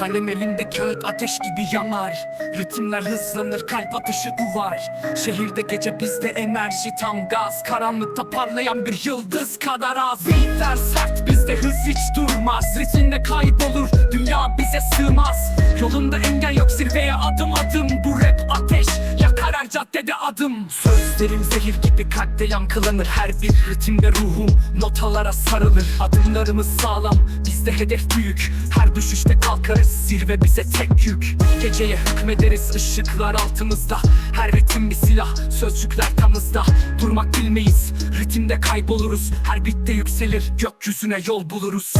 Kalem elinde kağıt ateş gibi yanar. Ritimler hızlanır kalp atışı duvar. Şehirde gece bizde enerji tam gaz. Karanlıkta parlayan bir yıldız kadar az. Beatler sert bizde hız hiç durmaz. Ritimle kaybolur dünya bize sığmaz. Yolunda engel yok zirveye adım adım. Bu rap ateş yakar her caddede adım. Sözlerim zehir gibi kalpte yankılanır. Her bir ritimde ruhum notalara sarılır. Adımlarımız sağlam bizde hedef büyük. Her düşüşte kalkarız zirve bize tek yük. Geceye hükmederiz ışıklar altımızda. Her ritim bir silah sözcükler tamızda. Durmak bilmeyiz ritimde kayboluruz. Her bitte yükselir gökyüzüne yol buluruz.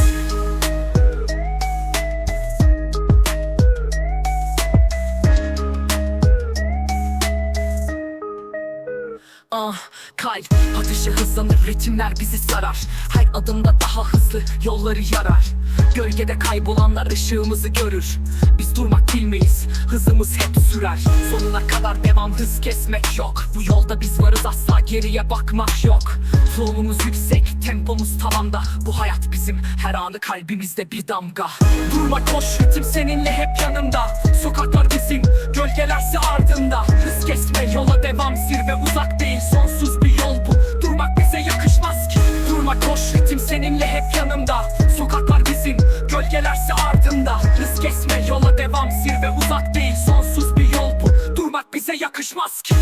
Ah kalp ateşi hızlanır ritimler bizi sarar. Her adımda daha hızlı yolları yarar Gölgede kaybolanlar ışığımızı görür. Biz durmak bilmeyiz hızımız hep sürer. Sonuna kadar devam hız kesmek yok. Bu yolda biz varız asla geriye bakmak yok. Flow'umuz yüksek tempomuz tavanda. Bu hayat bizim her anı kalbimizde bir damga. Durma koş ritim seninle hep yanımda. Sokaklar bizim gölgelerse ardında. Hız kesme yola devam zirve uzak değil Sonsuz bir yol bu. Durmak bize yakışmaz ki. Durma koş ritim seninle hep yanımda. Sokaklar zirve uzak değil Sonsuz bir yol bu. Durmak bize yakışmaz ki